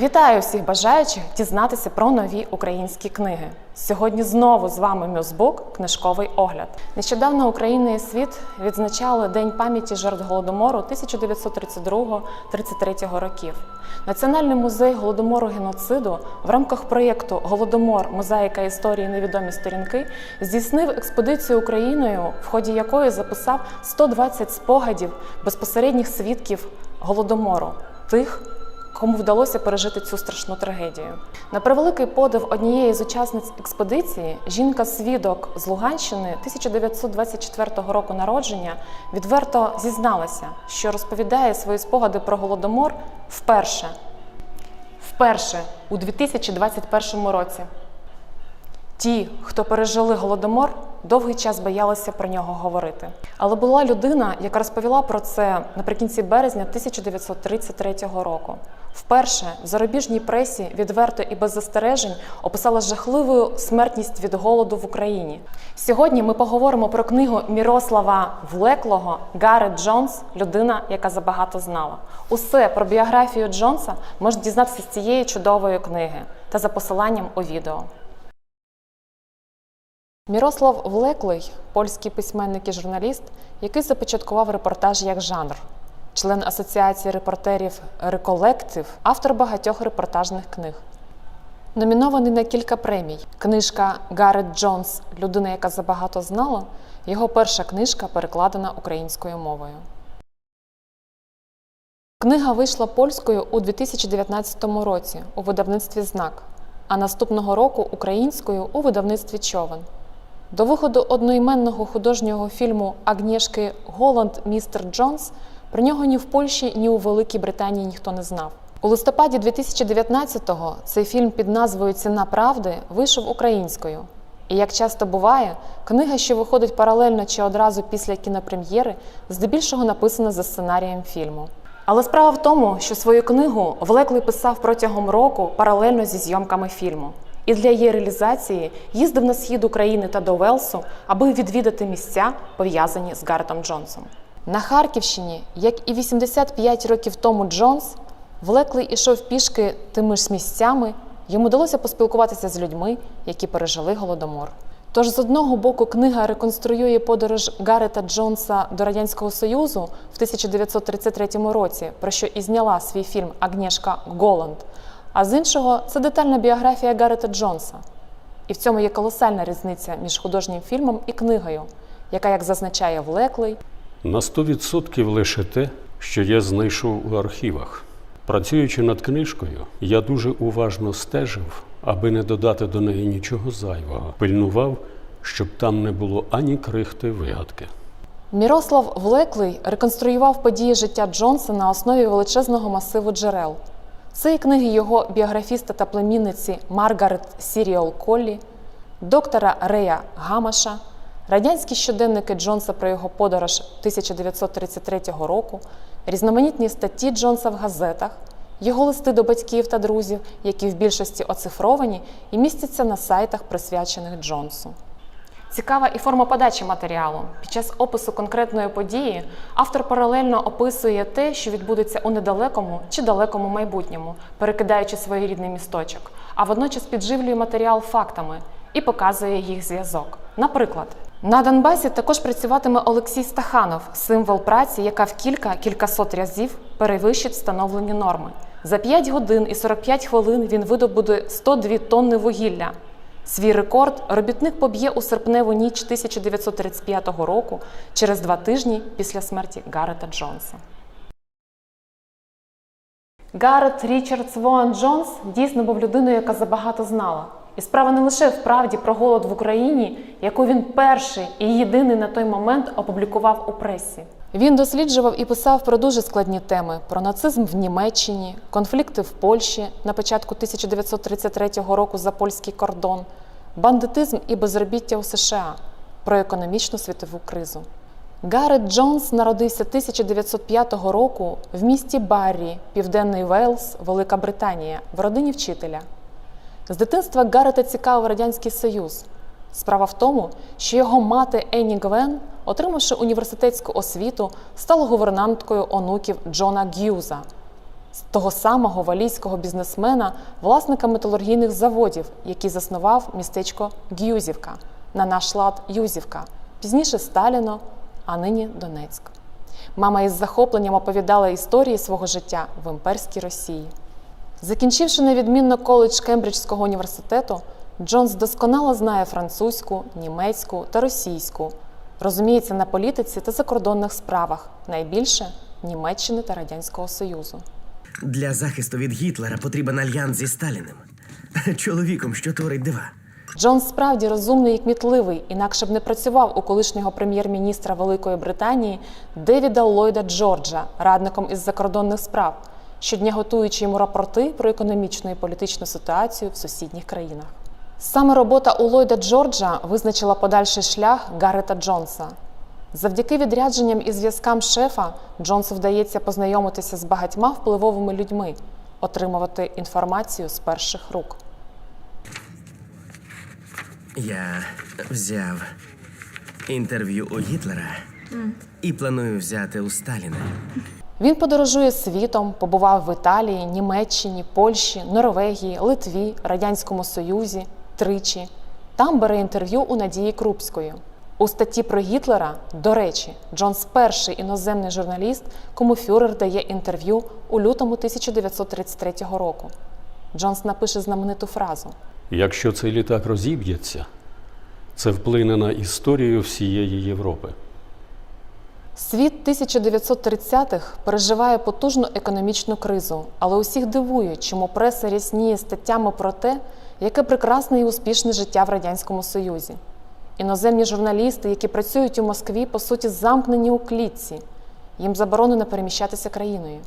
Вітаю всіх бажаючих дізнатися про нові українські книги. Сьогодні знову з вами Мюзбук, книжковий огляд. Нещодавно Україна і світ відзначали День пам'яті жертв голодомору 1932-33 років. Національний музей голодомору геноциду в рамках проєкту Голодомор Мозаїка історії невідомі сторінки здійснив експедицію Україною, в ході якої записав 120 спогадів безпосередніх свідків голодомору тих кому вдалося пережити цю страшну трагедію. На превеликий подив однієї з учасниць експедиції, жінка-свідок з Луганщини 1924 року народження відверто зізналася, що розповідає свої спогади про голодомор вперше. Вперше у 2021 році. Ті, хто пережили голодомор, довгий час боялися про нього говорити. Але була людина, яка розповіла про це наприкінці березня 1933 року. Вперше в зарубіжній пресі відверто і без застережень описала жахливу смертність від голоду в Україні. Сьогодні ми поговоримо про книгу Мірослава Влеклого Гарет Джонс Людина, яка забагато знала. Усе про біографію Джонса можна дізнатися з цієї чудової книги та за посиланням у відео. Мірослав Влеклий польський письменник і журналіст, який започаткував репортаж як жанр, член Асоціації репортерів Реколектив, автор багатьох репортажних книг. Номінований на кілька премій. Книжка Гарет Джонс Людина, яка забагато знала. Його перша книжка перекладена українською мовою. Книга вийшла польською у 2019 році у видавництві Знак, а наступного року українською у видавництві Човен. До виходу одноіменного художнього фільму Агнєшки Голланд Містер Джонс про нього ні в Польщі, ні у Великій Британії ніхто не знав. У листопаді 2019-го цей фільм під назвою Ціна правди вийшов українською. І як часто буває, книга, що виходить паралельно чи одразу після кінопрем'єри, здебільшого написана за сценарієм фільму. Але справа в тому, що свою книгу Влеклий писав протягом року паралельно зі зйомками фільму. І для її реалізації їздив на схід України та до Велсу, аби відвідати місця, пов'язані з Гаретом Джонсом. На Харківщині, як і 85 років тому Джонс, Влеклий ішов пішки тими ж місцями, йому вдалося поспілкуватися з людьми, які пережили голодомор. Тож, з одного боку, книга реконструює подорож Гарета Джонса до Радянського Союзу в 1933 році, про що і зняла свій фільм Агнєшка Голланд. А з іншого, це детальна біографія Гарета Джонса. І в цьому є колосальна різниця між художнім фільмом і книгою, яка, як зазначає Влеклий, На 100% лише те, що я знайшов у архівах. Працюючи над книжкою, я дуже уважно стежив, аби не додати до неї нічого зайвого. Пильнував, щоб там не було ані крихти вигадки. Мірослав Влеклий реконструював події життя Джонса на основі величезного масиву джерел. Це і книги його біографіста та племінниці Маргарет Сіріол Коллі, доктора Рея Гамаша, радянські щоденники Джонса про його подорож 1933 року, різноманітні статті Джонса в газетах, його листи до батьків та друзів, які в більшості оцифровані і містяться на сайтах, присвячених Джонсу. Цікава і форма подачі матеріалу. Під час опису конкретної події автор паралельно описує те, що відбудеться у недалекому чи далекому майбутньому, перекидаючи своєрідний місточок, а водночас підживлює матеріал фактами і показує їх зв'язок. Наприклад, на Донбасі також працюватиме Олексій Стаханов, символ праці, яка в кілька кількасот разів перевищить встановлені норми. За 5 годин і 45 хвилин він видобуде 102 тонни вугілля. Свій рекорд робітник поб'є у серпневу ніч 1935 року через два тижні після смерті Гарета Джонса. Гарет Річардс Воан Джонс дійсно був людиною, яка забагато знала. І справа не лише в правді про голод в Україні, яку він перший і єдиний на той момент опублікував у пресі. Він досліджував і писав про дуже складні теми: про нацизм в Німеччині, конфлікти в Польщі на початку 1933 року за польський кордон, бандитизм і безробіття у США, про економічну світову кризу. Гарет Джонс народився 1905 року в місті Баррі, Південний Вейлс, Велика Британія, в родині вчителя. З дитинства Гарета цікавив Радянський Союз. Справа в тому, що його мати Енні Гвен, отримавши університетську освіту, стала гувернанткою онуків Джона Г'юза. того самого валійського бізнесмена, власника металургійних заводів, який заснував містечко Гюзівка, на наш лад Юзівка, пізніше Сталіно, а нині Донецьк. Мама із захопленням оповідала історії свого життя в імперській Росії. Закінчивши невідмінно коледж Кембриджського університету, Джонс досконало знає французьку, німецьку та російську, розуміється на політиці та закордонних справах, найбільше Німеччини та Радянського Союзу. Для захисту від Гітлера потрібен альянс зі Сталіним. Чоловіком, що творить дива. Джонс справді розумний і кмітливий, інакше б не працював у колишнього прем'єр-міністра Великої Британії Девіда Ллойда Джорджа, радником із закордонних справ, щодня готуючи йому рапорти про економічну і політичну ситуацію в сусідніх країнах. Саме робота у Ллойда Джорджа визначила подальший шлях Гаррета Джонса. Завдяки відрядженням і зв'язкам шефа Джонсу вдається познайомитися з багатьма впливовими людьми, отримувати інформацію з перших рук. Я взяв інтерв'ю у Гітлера і планую взяти у Сталіна. Він подорожує світом, побував в Італії, Німеччині, Польщі, Норвегії, Литві, Радянському Союзі тричі. Там бере інтерв'ю у Надії Крупської. У статті про Гітлера, до речі, Джонс перший іноземний журналіст, кому фюрер дає інтерв'ю у лютому 1933 року. Джонс напише знамениту фразу: Якщо цей літак розіб'ється, це вплине на історію всієї Європи. Світ 1930-х переживає потужну економічну кризу, але усіх дивує, чому преса рясніє статтями про те, яке прекрасне і успішне життя в Радянському Союзі. Іноземні журналісти, які працюють у Москві, по суті, замкнені у клітці. Їм заборонено переміщатися країною.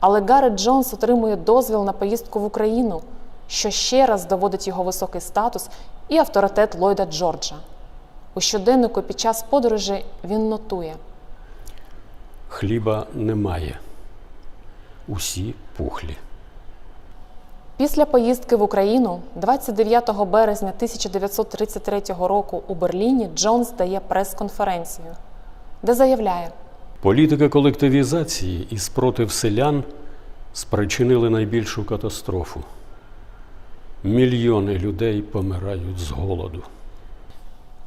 Але Гаррет Джонс отримує дозвіл на поїздку в Україну, що ще раз доводить його високий статус і авторитет Ллойда Джорджа. У щоденнику під час подорожі він нотує. Хліба немає. Усі пухлі. Після поїздки в Україну 29 березня 1933 року у Берліні Джонс дає прес-конференцію, де заявляє, Політика колективізації і спротив селян спричинили найбільшу катастрофу. Мільйони людей помирають з голоду.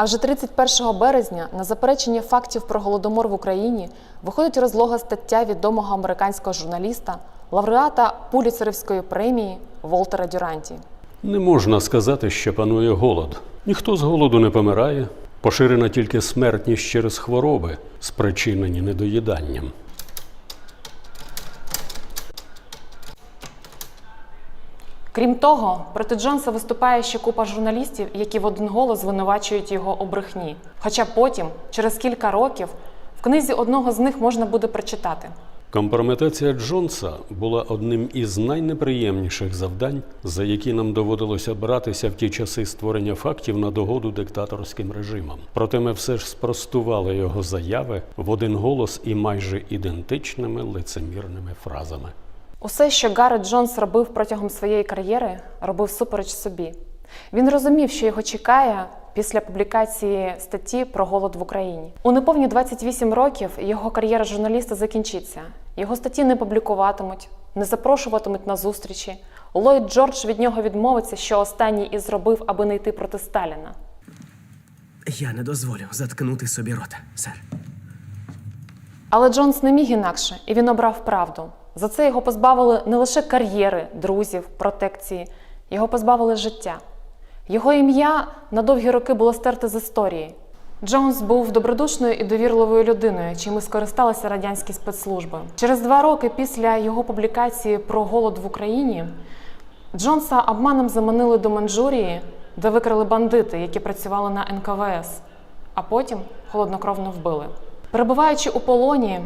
А вже 31 березня на заперечення фактів про голодомор в Україні виходить розлога стаття відомого американського журналіста, лауреата Пуліцерівської премії Волтера Дюранті. Не можна сказати, що панує голод. Ніхто з голоду не помирає. Поширена тільки смертність через хвороби, спричинені недоїданням. Крім того, проти Джонса виступає ще купа журналістів, які в один голос звинувачують його у брехні. Хоча потім, через кілька років, в книзі одного з них можна буде прочитати. Компрометація Джонса була одним із найнеприємніших завдань, за які нам доводилося братися в ті часи створення фактів на догоду диктаторським режимам. Проте ми все ж спростували його заяви в один голос і майже ідентичними лицемірними фразами. Усе, що Гаррет Джонс робив протягом своєї кар'єри, робив супереч собі. Він розумів, що його чекає після публікації статті про голод в Україні. У неповні 28 років його кар'єра журналіста закінчиться. Його статті не публікуватимуть, не запрошуватимуть на зустрічі. Ллойд Джордж від нього відмовиться, що останній і зробив, аби не йти проти Сталіна. Я не дозволю заткнути собі рота, сер. Але Джонс не міг інакше, і він обрав правду. За це його позбавили не лише кар'єри, друзів, протекції, його позбавили життя. Його ім'я на довгі роки було стерте з історії. Джонс був добродушною і довірливою людиною, чим і скористалися радянські спецслужби. Через два роки після його публікації про голод в Україні Джонса обманом заманили до Манчжурії, де викрили бандити, які працювали на НКВС, а потім холоднокровно вбили. Перебуваючи у полоні,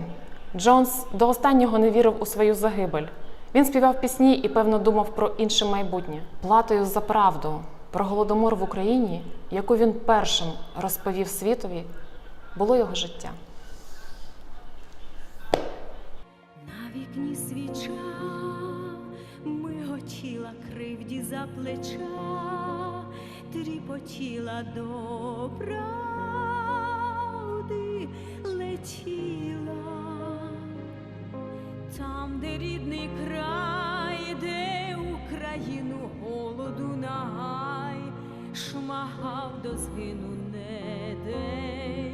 Джонс до останнього не вірив у свою загибель. Він співав пісні і, певно, думав про інше майбутнє. Платою за правду про голодомор в Україні, яку він першим розповів світові, було його життя. На вікні свіча миготіла кривді за плеча, тріпотіла до правди летіла. Там де рідний край, де Україну голоду нагай, шмагав до згину не день.